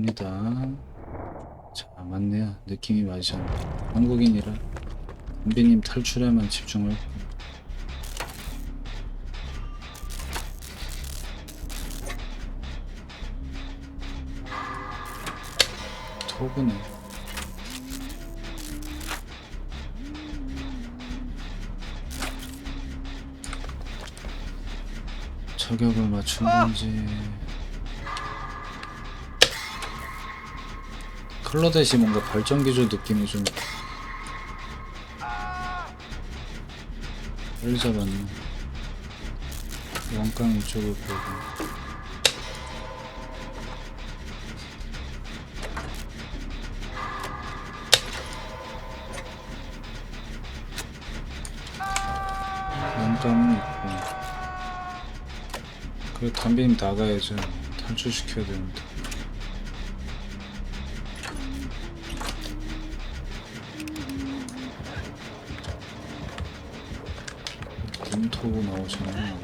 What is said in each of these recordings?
입니다. 자, 맞네요. 느낌이 맞아. 한국인이라 은비님 탈출에만 집중을. 토그네. 저격을 맞춘 건지. 클로댓이 뭔가 발전 기조 느낌이 좀 빨리 잡았네. 원강 이쪽을 보고. 원감은 있고. 그리고 담비님 나가야죠. 탈출시켜야 되는데 눈토고 나오잖아.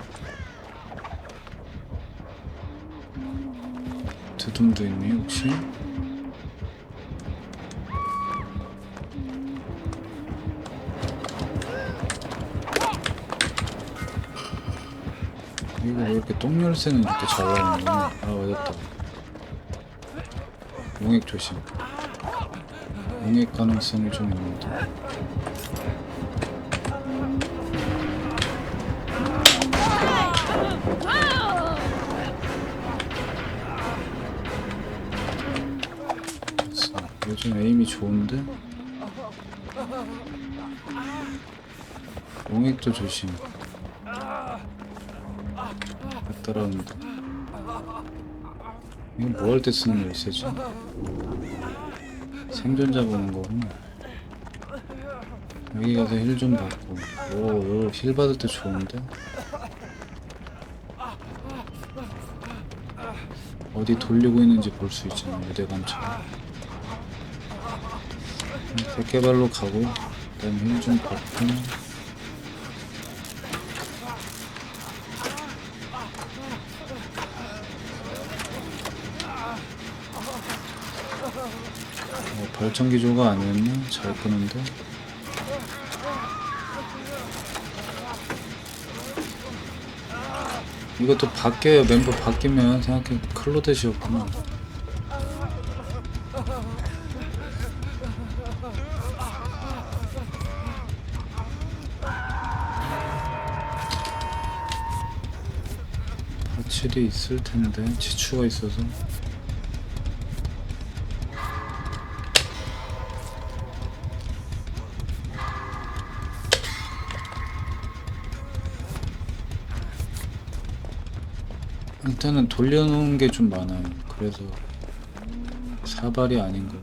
드둠도 있니 혹시? 이거 왜 이렇게 똥열쇠는 이렇게 잘 나오는 거야? 아 맞았다. 용액 조심. 용액 가능성이 좀 있는데. 됐어. 요즘 에임이 좋은데? 용액도 조심. 못 따라온다. 이건 뭐 할 때 쓰는 열쇠지? 생존자 보는 거구나. 여기 가서 힐 좀 받고. 오, 힐 받을 때 좋은데? 어디 돌리고 있는지 볼 수 있잖아, 유대감처럼. 백개발로 가고, 그 다음에 힐좀 받고. 어, 발전 기조가 아니었나? 잘 끄는데? 이것도 바뀌어요. 멤버 바뀌면 생각해 클로댓이었구나. 확실히 있을 텐데 지추가 있어서 일단은 돌려놓은 게 좀 많아요. 그래서 사발이 아닌 거.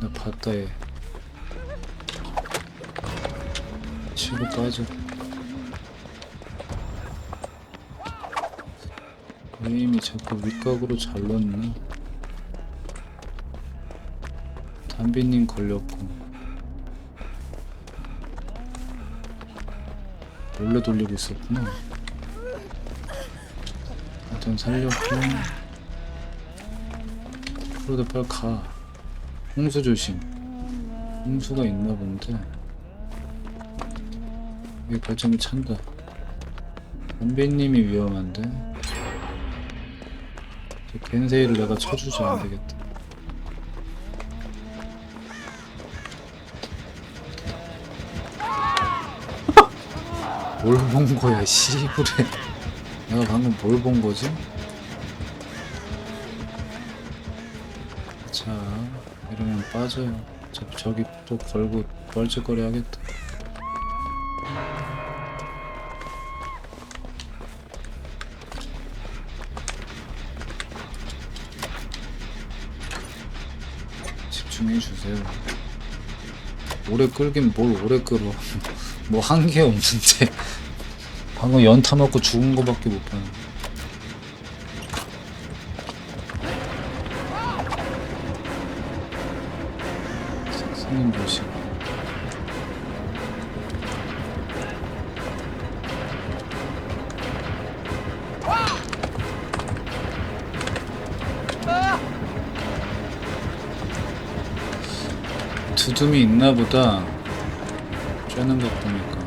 나 봤다 얘. 치고 빠져. 에임이 자꾸 윗각으로 잘 넣나? 담비님 걸렸고. 몰래 돌리고 있었구나. 일단 살렸고 그러다 빨리 가. 홍수 조심. 홍수가 있나 본데. 여기 발전기 찬다. 선배님이 위험한데. 저 겐세이를 내가 쳐주지 안되겠다. 뭘 본 거야 씨부레 내가 방금 뭘 본 거지? 자, 이러면 빠져요. 저, 저기 또 걸고 뻘짓거리 하겠다. 집중해 주세요. 오래 끌긴 뭘 오래 끌어. 뭐 한 게 없는데. 방금 연타 맞고 죽은 거밖에 못 봤는데. 선생님 보시고. 두둠이 있나 보다. 쬐는 것 보니까.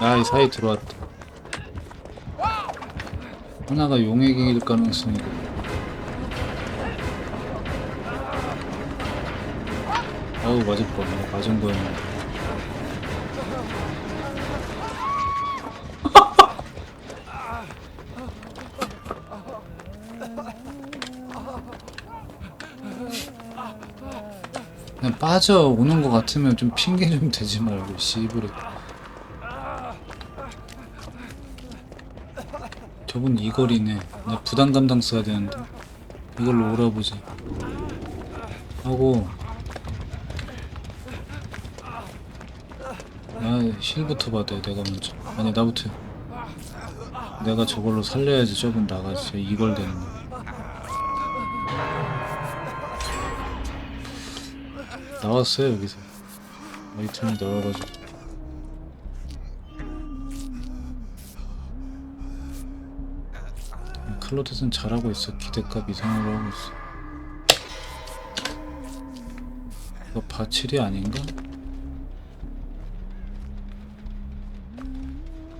아, 이 사이 들어왔다. 하나가 용액일 가능성이 높아. 아우, 맞을 뻔. 어, 맞은 거였는데. 그냥 빠져 오는 것 같으면 좀 핑계 좀 대지 말고 씨부리 저분 이거리네. 나 부담 감당 써야 되는데. 이걸로 오라보지. 하고. 아 힐부터 받아야 내가 먼저. 아니 나부터. 내가 저걸로 살려야지 저분 나가지 이걸 되는 거 나왔어요 여기서. 아이템이 나와가지고 클로젯은 잘하고 있어. 기대값 이상으로 하고 있어. 이거 바칠이 아닌가?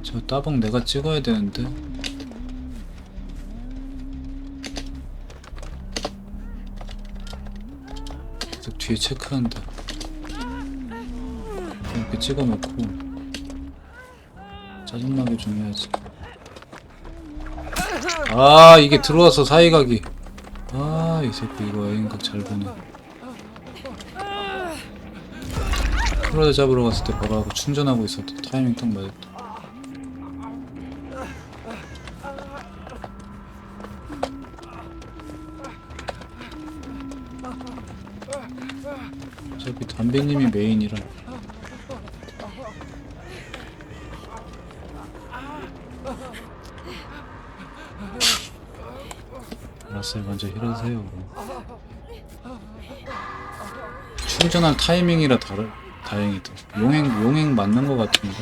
저 따봉 내가 찍어야 되는데. 계속 뒤에 체크한다. 이렇게 찍어놓고 짜증나게 좀 해야지 아 이게 들어와서 사이각이. 아 이 새끼 이거 애인각 잘 보네. 크로드 잡으러 갔을 때 바로 하고 충전하고 있었다. 타이밍 딱 맞았다. 어차피 담배님이 메인이라 알았어요 먼저 힐하세요. 충전할 타이밍이라 다르, 다행이다 용행 용행 맞는 것 같은데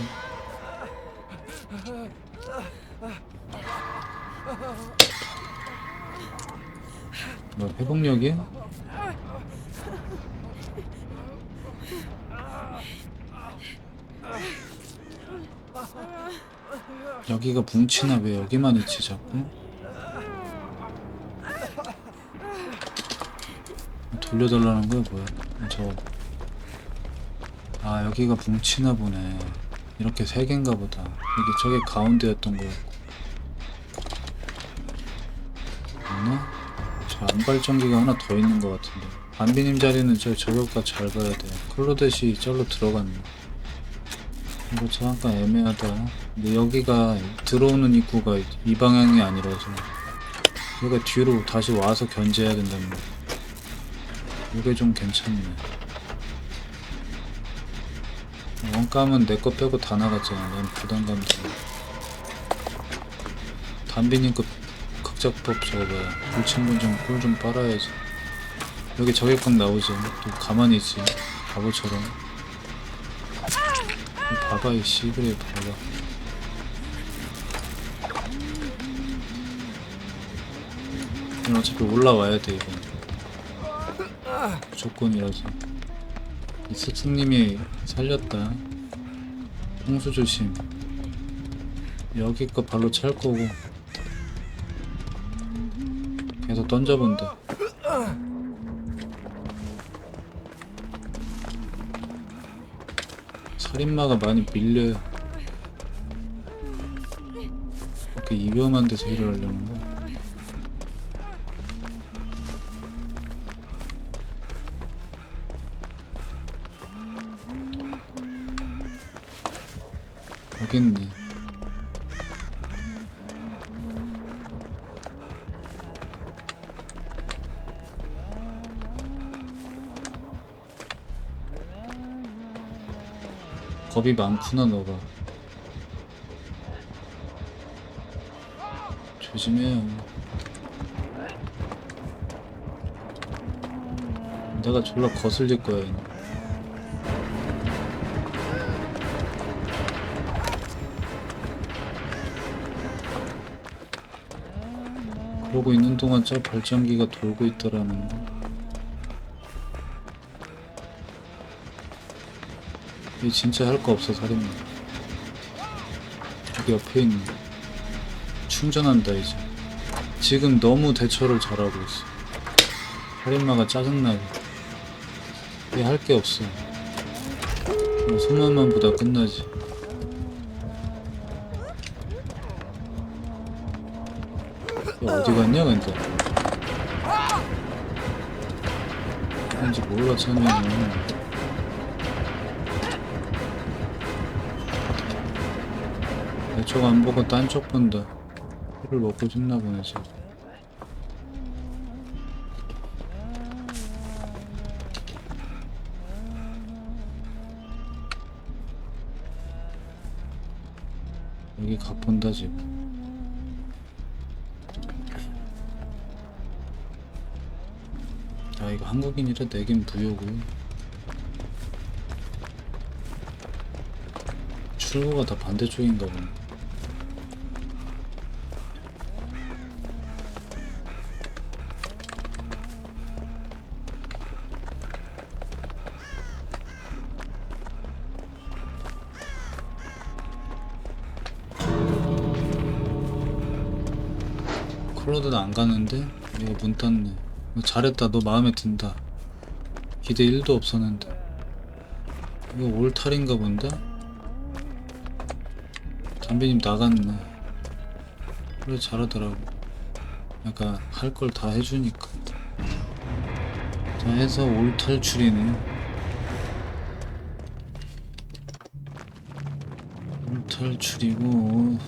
뭐 회복력이야? 여기가 뭉치나 왜 여기만 있지 자꾸? 돌려달라는 거야 뭐야? 저. 아 여기가 뭉치나 보네. 이렇게 세 개인가 보다. 이게 저게 가운데였던 거였고. 없나? 저 안발전기가 하나 더 있는 것 같은데. 반비님 자리는 저 저격과 잘 봐야 돼. 클로댓이 절로 들어갔네. 이거 잠깐 애매하다. 근데 여기가 들어오는 입구가 이 방향이 아니라서 여기가 뒤로 다시 와서 견제해야 된다는 거. 이게 좀 괜찮네. 원감은 내 거 빼고 다 나갔잖아. 난 부담감 좀. 담비님 그 극작법 저거 봐요. 불친분 좀 꿀 좀 빨아야지. 여기 저격감 나오죠. 또 가만히 있지. 바보처럼. 봐봐 이 봐봐. 이건 어차피 올라와야 돼 이건. 조건이라서. 이 스승님이 살렸다. 홍수 조심. 여기 거 발로 찰 거고. 계속 던져본다 살인마가 많이 밀려요 이렇게 이 위험한 데서 일을 하려는 거야 여기 있네. 겁이 많구나 너가. 조심해. 내가 졸라 거슬릴 거야 그러고 있는 동안 저 발전기가 돌고 있더라는 거. 이 진짜 할 거 없어 살인마. 여기 옆에 있는 거. 충전한다 이제. 지금 너무 대처를 잘하고 있어. 살인마가 짜증나게. 얘할게 없어. 뭐 소만만 보다 끝나지. 야, 어디 갔냐 근데? 어딘지 몰라 처음에 는. 내쪽 안 보고 딴 쪽 본다. 피를 먹고 싶나 보네 지금. 여기 각 본다 지금. 아 이거 한국인이라 내긴 무효고 출구가 다 반대쪽인가 보네 클로드는 안 가는데? 이거 문 땄네. 어, 잘했다. 너 마음에 든다. 기대 1도 없었는데. 이거 올탈인가 본데? 담비님 나갔네. 그래 잘하더라고. 약간 할 걸 다 해주니까. 자 해서 올탈출이네. 올탈출이고